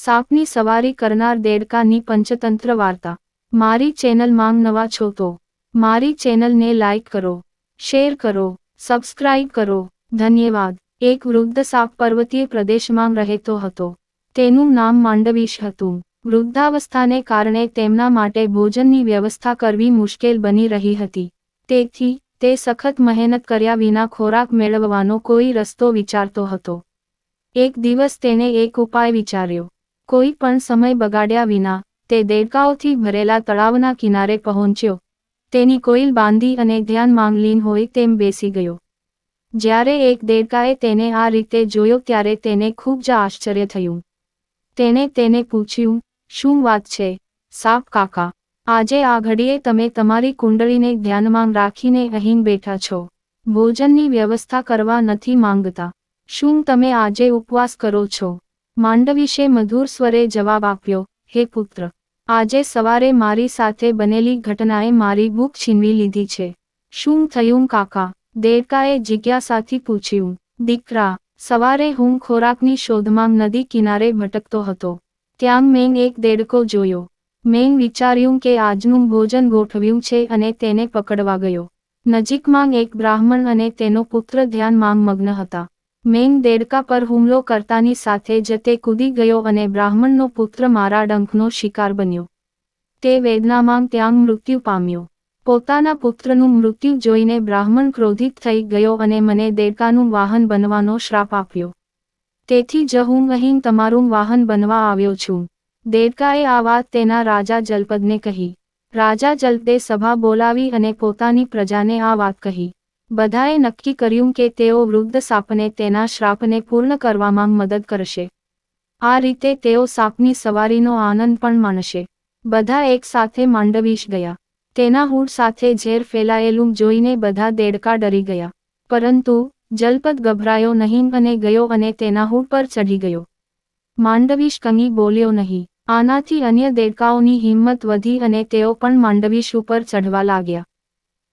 સાપની સવારી કરનાર દેડકાની પંચતંત્ર વાર્તા. મારી ચેનલમાં નવા છો તો મારી ચેનલને લાઇક કરો, શેર કરો સબસ્ક્રાઇબ કરો. ધન્યવાદ. એક વૃદ્ધ સાપ પર્વતીય પ્રદેશમાં રહેતો હતો. તેનું નામ માંડવીશ હતું. વૃદ્ધાવસ્થાને કારણે તેમના માટે ભોજનની વ્યવસ્થા કરવી મુશ્કેલ બની રહી હતી. તેથી, તે સખત મહેનત કર્યા વિના ખોરાક મેળવવાનો કોઈ રસ્તો વિચારતો હતો. એક દિવસ તેને એક ઉપાય વિચાર્યો. કોઈ પણ સમય બગાડ્યા વિના, તે દેડકાઓથી ભરેલા તળાવના કિનારે પહોંચ્યો. તેની કોઈલ બાંધી અને ધ્યાન માંગલીન હોય તેમ બેસી ગયો. જ્યારે એક દેડકાએ તેને આ રીતે જોયો ત્યારે તેને ખૂબ જ આશ્ચર્ય થયું. તેણે તેને પૂછ્યું, શું વાત છે, સાપ કાકા? આજે આ ઘડીએ તમે તમારી કુંડળીને ધ્યાનમાં રાખીને અહીં બેઠા છો. ભોજનની વ્યવસ્થા કરવા નથી માંગતા. શું તમે આજે ઉપવાસ કરો છો? માંડવીશે મધુર સ્વરે જવાબ આપ્યો, હે પુત્ર, આજે સવારે મારી સાથે બનેલી ઘટનાએ મારી ભૂખ છીનવી લીધી છે. શું થયું કાકા? દેડકાએ જિજ્ઞાસાથી પૂછ્યું, દીકરા, સવારે હું ખોરાકની શોધમાં નદી કિનારે ભટકતો હતો. ત્યાં મેં એક દેડકો જોયો. મેં વિચાર્યું કે આજનું ભોજન ગોઠવ્યું છે અને તેને પકડવા ગયો. નજીકમાં એક બ્રાહ્મણ અને તેનો પુત્ર ધ્યાનમાં મગ્ન હતા. મેં દેડકા પર હુમલો કરતાની સાથે જ તે કૂદી ગયો અને બ્રાહ્મણનો પુત્ર મારા ડંખનો શિકાર બન્યો. તે વેદનામાં ત્યાં મૃત્યુ પામ્યો. પોતાના પુત્રનું મૃત્યુ જોઈને બ્રાહ્મણ ક્રોધિત થઈ ગયો અને મને દેડકાનું વાહન બનવાનો શ્રાપ આપ્યો. તેથી જ હું અહીં તમારું વાહન બનવા આવ્યો છું. દેડકાએ આ વાત તેના રાજા જલપદને કહી. રાજા જલપદે સભા બોલાવી અને પોતાની પ્રજાને આ વાત કહી. બધાએ નક્કી કર્યું કે તેઓ વૃદ્ધ સાપને તેના શ્રાપને પૂર્ણ કરવામાં મદદ કરશે. આ રીતે તેઓ સાપની સવારીનો આનંદ પણ માણશે. બધા એકસાથે માંડવીશ ગયા. તેના હૂડ સાથે ઝેર ફેલાયેલું જોઈને બધા દેડકા ડરી ગયા. પરંતુ જલપદ ગભરાયો નહીં અને ગયો અને તેના હૂડ પર ચઢી ગયો. માંડવીશ કંઈ બોલ્યો નહીં. આનાથી અન્ય દેડકાઓની હિંમત વધી અને તેઓ પણ માંડવીશ ઉપર ચઢવા લાગ્યા.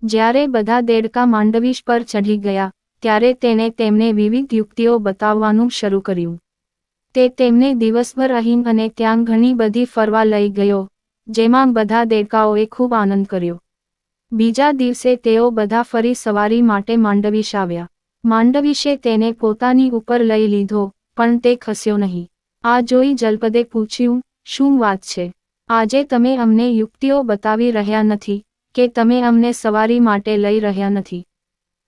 જ્યારે બધા દેડકા માંડવીશ પર ચઢી ગયા, ત્યારે તેણે તેમને વિવિધ યુક્તિઓ બતાવવાનું શરૂ કર્યું. તે તેમને દિવસભર અહીં અને ત્યાં ઘણી બધી ફરવા લઈ ગયો, જેમાં બધા દેડકાઓએ ખૂબ આનંદ કર્યો. બીજા દિવસે તેઓ બધા ફરી સવારી માટે માંડવીશ આવ્યા. માંડવીશે તેને પોતાની ઉપર લઈ લીધો, પણ તે ખસ્યો નહીં. આ જોઈ જલપદે પૂછ્યું, શું વાત છે? આજે તમે અમને યુક્તિઓ બતાવી રહ્યા નથી કે તમે અમને સવારી માટે લઈ રહ્યા નથી.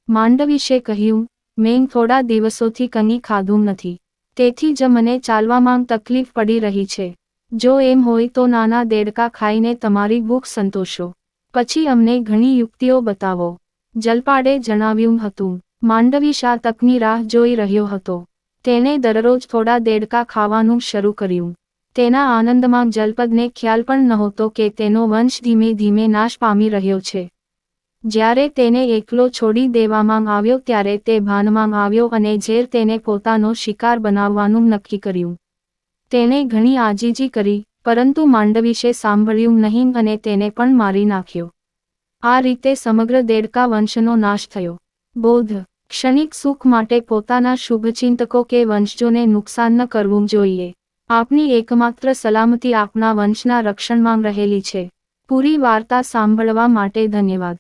માંડવીશે કહ્યું, મેં થોડા દિવસોથી કંઈ ખાધું નથી. તેથી જ મને ચાલવામાં તકલીફ પડી રહી છે. જો એમ હોય તો નાના દેડકા ખાઈને તમારી ભૂખ સંતોષો. પછી અમને ઘણી યુક્તિઓ બતાવો. જલપાડે જણાવ્યું હતું. માંડવી શાહ તકની રાહ જોઈ રહ્યો હતો. તેણે દરરોજ થોડા દેડકા ખાવાનું શરૂ કર્યું. તેના આનંદમાં જલપદને ખ્યાલ પણ નહોતો કે તેનો વંશ ધીમે ધીમે નાશ પામી રહ્યો છે. જ્યારે તેને એકલો છોડી દેવામાં આવ્યો ત્યારે તે ભાનમાં આવ્યો અને ઝેર તેને પોતાનો શિકાર બનાવવાનું નક્કી કર્યું. તેણે ઘણી આજીજી કરી, પરંતુ માંડવીશે સાંભળ્યું નહીં અને તેને પણ મારી નાખ્યો. આ રીતે સમગ્ર દેડકા વંશનો નાશ થયો. બોધ ક્ષણિક સુખ માટે પોતાના શુભચિંતકો કે વંશજોને નુકસાન ન કરવું જોઈએ. આપની એકમાત્ર સલામતી આપના વંશના રક્ષણમાં રહેલી છે. પૂરી વાર્તા સાંભળવા માટે ધન્યવાદ.